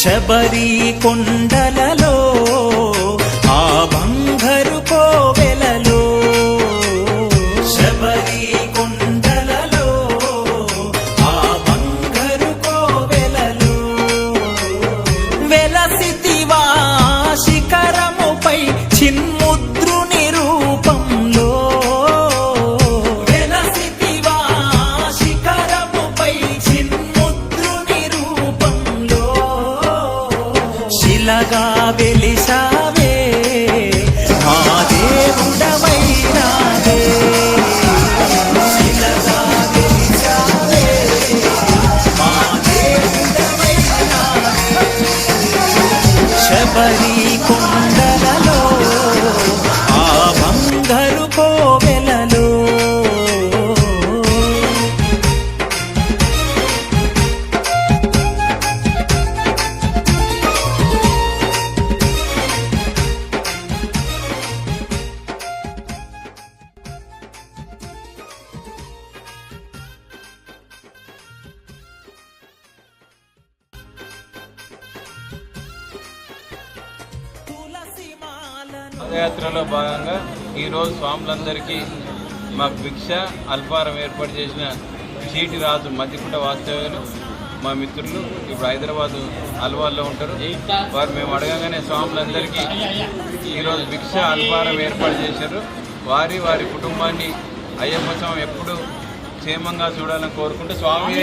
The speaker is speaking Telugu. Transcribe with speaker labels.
Speaker 1: శబరి కొండలలో ఆ బంగారు కోవెలలో. శబరి కొండలలో ఆ బంగారు కోవెలలో. వెలసితివా శిఖరముపై చిన్న శిలగా వెలిసావే. మా దేవుడవైనావే. శిలగా శబరి
Speaker 2: పాదయాత్రలో భాగంగా ఈరోజు స్వాములందరికీ మాకు భిక్ష అల్పారం ఏర్పాటు చేసిన చీటి రాజు మధ్యకుంట వాస్తవ్యులు మా మిత్రులు ఇప్పుడు హైదరాబాద్ అల్వాల్లో ఉంటారు. వారు మేము అడగగానే స్వాములందరికీ ఈరోజు భిక్ష అల్పారం ఏర్పాటు చేశారు. వారి వారి కుటుంబాన్ని అయ్యప్ప స్వామి ఎప్పుడు క్షేమంగా చూడాలని కోరుకుంటూ స్వామి.